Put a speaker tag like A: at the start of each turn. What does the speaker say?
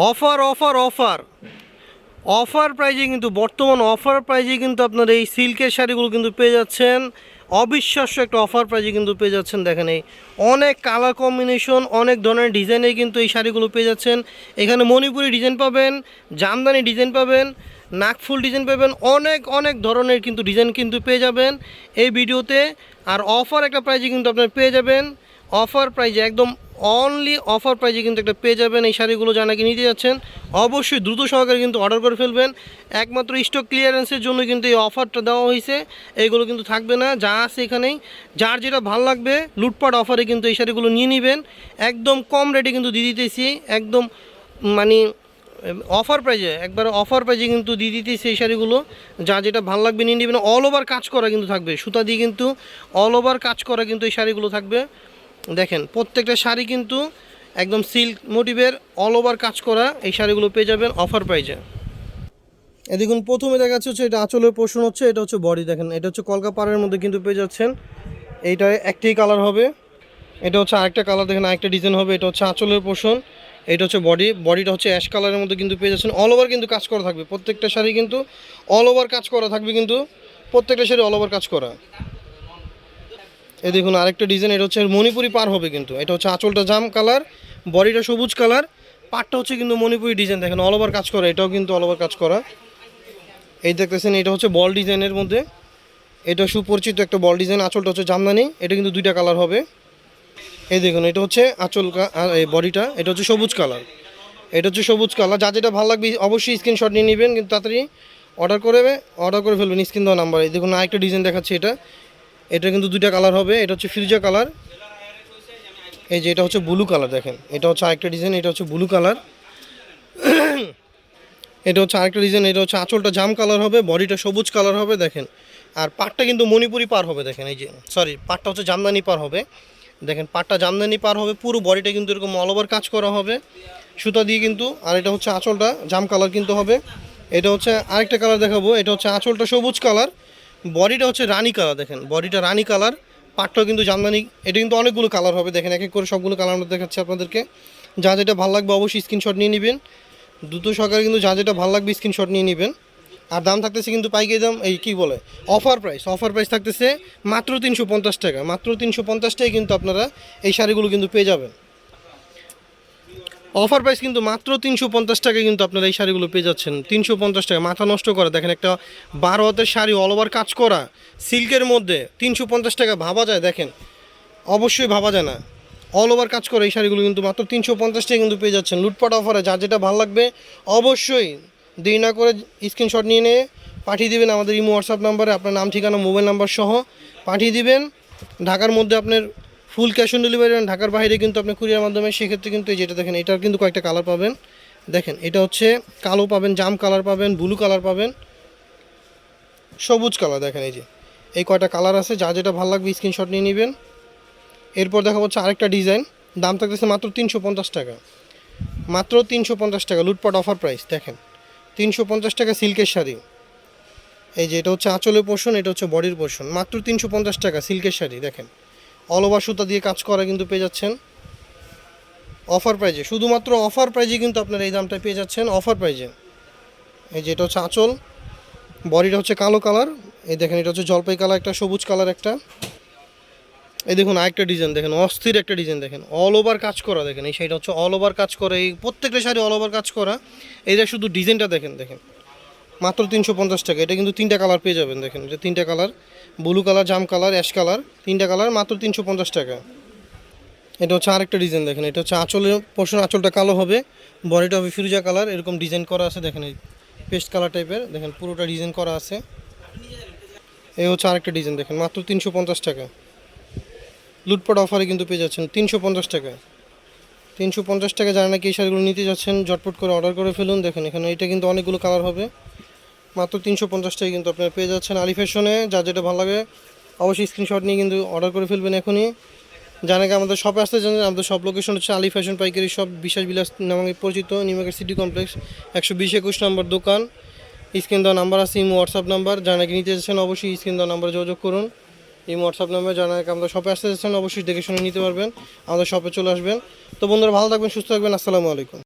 A: Offer offer offer offer প্রাইজে কিন্তু বর্তমান অফার প্রাইজে কিন্তু আপনার এই সিল্কের শাড়িগুলো কিন্তু পেয়ে যাচ্ছেন। অবিশ্বাস্য একটা অফার প্রাইজে কিন্তু পেয়ে যাচ্ছেন দেখেন এই। অনেক কালার কম্বিনেশন অনেক ধরনের ডিজাইনে কিন্তু এই শাড়িগুলো পেয়ে যাচ্ছেন। এখানে মণিপুরি ডিজাইন পাবেন, জামদানি ডিজাইন পাবেন নাকফুল ডিজাইন পাবেন, অনেক অনেক ধরনের কিন্তু ডিজাইন কিন্তু পেয়ে যাবেন এই ভিডিওতে। আর অফার একটা প্রাইজে কিন্তু আপনার পেয়ে যাবেন। অফার প্রাইজে একদম অনলি অফার প্রাইজে কিন্তু একটা পেয়ে যাবেন। এই শাড়িগুলো যা নাকি নিতে যাচ্ছেন, অবশ্যই দ্রুত সহকারে কিন্তু অর্ডার করে ফেলবেন। একমাত্র স্টক ক্লিয়ারেন্সের জন্য কিন্তু এই অফারটা দেওয়া হয়েছে। এইগুলো কিন্তু থাকবে না, যা আছে এখানেই। যার যেটা ভালো লাগবে, লুটপাট অফারে কিন্তু এই শাড়িগুলো নিয়ে নেবেন। একদম কম রেটে কিন্তু দিয়ে দিতেছি, একদম মানে অফার প্রাইজে একবার অফার প্রাইজে কিন্তু দিয়ে দিতেছি এই শাড়িগুলো। যা যেটা ভালো লাগবে নিয়ে নেবেন। অল ওভার কাজ করা কিন্তু থাকবে। সুতা দিয়ে কিন্তু অল ওভার কাজ করা কিন্তু এই শাড়িগুলো থাকবে। দেখেন, প্রত্যেকটা শাড়ি কিন্তু একদম সিল্ক মোটিভের অল ওভার কাজ করা এই শাড়িগুলো পেয়ে যাবেন অফার প্রাইজে দেখুন, প্রথমে দেখা যাচ্ছে এটা আঁচলের পোষণ হচ্ছে, এটা হচ্ছে বডি দেখেন, এটা হচ্ছে কলকা পাড়ের মধ্যে কিন্তু পেয়ে যাচ্ছেন। এইটা একটাই কালার হবে, এটা হচ্ছে আরেকটা কালার দেখেন, আরেকটা ডিজাইন হবে, এটা হচ্ছে আঁচলের পোষণ এটা হচ্ছে বডি বডিটা হচ্ছে অ্যাশ কালারের মধ্যে কিন্তু পেয়ে যাচ্ছেন অল ওভার কিন্তু কাজ করা থাকবে, প্রত্যেকটা শাড়ি কিন্তু অল ওভার কাজ করা থাকবে কিন্তু, প্রত্যেকটা শাড়ি অল ওভার কাজ করা। এই দেখুন, আরেকটা ডিজাইন এটা হচ্ছে মণিপুরি পার হবে কিন্তু। এটা হচ্ছে আঁচলটা জাম কালার, বডিটা সবুজ কালার। পাটটা হচ্ছে কিন্তু মণিপুরি ডিজাইন দেখেন অল ওভার কাজ করা, এটাও কিন্তু অল ওভার কাজ করা। এই দেখতেছেন, এটা হচ্ছে বল ডিজাইনের মধ্যে। এটা সুপরিচিত একটা বল ডিজাইন আঁচলটা হচ্ছে জামদানি, এটা কিন্তু দুইটা কালার হবে। এই দেখুন, এটা হচ্ছে আঁচল এই বডিটা, এটা হচ্ছে সবুজ কালার। এটা হচ্ছে সবুজ কালার, যা যেটা ভালো লাগবে, অবশ্যই স্ক্রিনশট নিয়ে নেবেন, কিন্তু তাড়াতাড়ি অর্ডার করে অর্ডার করে ফেলবেন স্ক্রিন দেওয়া নাম্বার এই দেখুন, আরেকটা ডিজাইন দেখাচ্ছে এটা। এটা কিন্তু দুইটা কালার হবে, এটা হচ্ছে ফিরজা কালার। এই যে এটা হচ্ছে ব্লু কালার, দেখেন। এটা হচ্ছে আরেকটা ডিজাইন এটা হচ্ছে ব্লু কালার। এটা হচ্ছে আরেকটা ডিজাইন এটা হচ্ছে আঁচলটা জাম কালার হবে, বডিটা সবুজ কালার হবে, দেখেন। আর পাটটা কিন্তু মণিপুরি পার হবে, দেখেন, এই যে সরি পাটটা হচ্ছে জামদানি পার হবে। দেখেন, পাটটা জামদানি পার হবে, পুরো বডিটা কিন্তু এরকম অল ওভার কাজ করা হবে। সুতা দিয়ে কিন্তু, আর এটা হচ্ছে আঁচলটা জাম কালার কিন্তু হবে। এটা হচ্ছে আরেকটা কালার দেখাবো, এটা হচ্ছে আঁচলটা সবুজ কালার। বডিটা হচ্ছে রানি কালার দেখেন। বডিটা রানী কালার পাটটাও কিন্তু জামদানি, এটা কিন্তু অনেকগুলো কালার হবে। দেখেন, এক এক করে সবগুলো কালার আমরা দেখাচ্ছি আপনাদেরকে। যা যেটা ভালো লাগবে অবশ্যই স্ক্রিনশট নিয়ে নেবেন। দ্রুত সহকারে কিন্তু যা যেটা ভালো লাগবে স্ক্রিনশট নিয়ে নেবেন। আর দাম থাকতেছে কিন্তু পাইকারি দাম, এই কী বলে? অফার প্রাইস অফার প্রাইস থাকতেছে মাত্র তিনশো পঞ্চাশ টাকা। মাত্র তিনশো পঞ্চাশ টাকায় কিন্তু আপনারা এই শাড়িগুলো কিন্তু পেয়ে যাবেন। অফার প্রাইস কিন্তু মাত্র তিনশো পঞ্চাশ টাকায় কিন্তু আপনারা এই শাড়িগুলো পেয়ে যাচ্ছেন। তিনশো পঞ্চাশ টাকা। মাথা নষ্ট করা। দেখেন একটা বারো হাতের শাড়ি অল ওভার কাজ করা। সিল্কের মধ্যে তিনশো পঞ্চাশ টাকা ভাবা যায়, দেখেন। অবশ্যই ভাবা যায় না। অল ওভার কাজ করে এই শাড়িগুলো কিন্তু মাত্র তিনশো পঞ্চাশ টাকা কিন্তু পেয়ে যাচ্ছেন। লুটপাট অফারে যার যেটা ভালো লাগবে, অবশ্যই দেরি না করে স্ক্রিনশট নিয়ে নিয়ে পাঠিয়ে দেবেন আমাদের ইমো হোয়াটসঅ্যাপ নাম্বারে আপনার নাম, ঠিকানা মোবাইল নাম্বার সহ পাঠিয়ে দিবেন। ঢাকার মধ্যে আপনার ফুল ক্যাশ অন ডেলিভারি ঢাকার বাইরে কিন্তু আপনি কুরিয়ার মাধ্যমে, সেক্ষেত্রে কিন্তু এই যেটা দেখেন, এটার কিন্তু কয়েকটা কালার পাবেন। দেখেন, এটা হচ্ছে কালো পাবেন, জাম কালার পাবেন ব্লু কালার পাবেন, সবুজ কালার দেখেন এই যে। এই কয়টা কালার আছে, যা যেটা ভালো লাগবে স্ক্রিনশট নিয়ে নেবেন। এরপর দেখা হচ্ছে আরেকটা ডিজাইন দাম থাকতেছে মাত্র তিনশো পঞ্চাশ টাকা। মাত্র তিনশো পঞ্চাশ টাকা, লুটপাট অফার প্রাইস দেখেন। তিনশো পঞ্চাশ টাকা সিল্কের শাড়ি। এই যে এটা হচ্ছে আঁচলের পোর্শন এটা হচ্ছে বডির পোর্শন মাত্র তিনশো পঞ্চাশ টাকা সিল্কের শাড়ি, দেখেন। অল ওভার সুতা দিয়ে কাজ করা কিন্তু পেয়ে যাচ্ছেন। অফার প্রাইজে শুধুমাত্র অফার প্রাইজে কিন্তু আপনারা এই দামটা পেয়ে যাচ্ছেন অফার প্রাইজে এই যেটা হচ্ছে আঁচল। বডিটা হচ্ছে কালো কালার। এই দেখেন, এটা হচ্ছে জলপাই কালার একটা, সবুজ কালার একটা। এই দেখুন, আরেকটা ডিজাইন দেখেন, অস্থির একটা ডিজাইন দেখেন। অল ওভার কাজ করা দেখেন, এই শাড়িটা হচ্ছে অল ওভার কাজ করা। এই প্রত্যেকটা শাড়ি অল ওভার কাজ করা। এইটা শুধু ডিজাইনটা দেখেন দেখেন। মাত্র তিনশো পঞ্চাশ টাকা। এটা কিন্তু তিনটা কালার পেয়ে যাবেন, দেখেন। এটা তিনটা কালার, ব্লু কালার, জাম কালার, অ্যাশ কালার, তিনটা কালার, মাত্র তিনশো পঞ্চাশ টাকা। এটা হচ্ছে আরেকটা ডিজাইন, দেখেন। এটা হচ্ছে আঁচলের পোর্শন আঁচলটা কালো হবে বডিটা হবে ফিরুজা কালার, এরকম ডিজাইন করা আছে, দেখেন এই পেস্ট কালার টাইপের, দেখেন পুরোটা ডিজাইন করা আছে। এই হচ্ছে আরেকটা ডিজাইন, দেখেন, মাত্র তিনশো পঞ্চাশ টাকা। লুটপাট অফারে কিন্তু পেয়ে যাচ্ছেন তিনশো পঞ্চাশ টাকা। তিনশো পঞ্চাশ টাকা যারা নাকি এই শাড়িগুলো নিতে যাচ্ছেন জটপট করে অর্ডার করে ফেলুন। দেখেন, এখানে এটা কিন্তু অনেকগুলো কালার হবে। মাত্র তিনশো পঞ্চাশ টাকা কিন্তু আপনারা পেয়ে যাচ্ছেন আলি ফ্যাশনে যার যেটা ভালো লাগে, অবশ্যই স্ক্রিনশট নিয়ে কিন্তু অর্ডার করে ফেলবেন এখনই। জানাকে আমাদের শপে আসতে জানেন, আমাদের সব লোকেশন হচ্ছে আলি ফ্যাশন পাইকারি সব বিশ্বাস বিলাস নামে পরিচিত নিউমার্কেট সিটি কমপ্লেক্স একশো বিশ একুশ নম্বর দোকান। স্ক্রিন দেওয়া নাম্বার আছে, ইমো হোয়াটসঅ্যাপ নাম্বার জানাকে নিতে যাচ্ছেন অবশ্যই স্ক্রিন দেওয়া নাম্বারে যোগাযোগ করুন। এই হোয়াটসঅ্যাপ নাম্বার জানাকে আমাদের শপে আসতে যাচ্ছেন অবশ্যই দেখে শুনে নিতে পারবেন। আমাদের শপে চলে আসবেন। তো বন্ধুরা, ভালো থাকবেন, সুস্থ থাকবেন, আসসালামু আলাইকুম।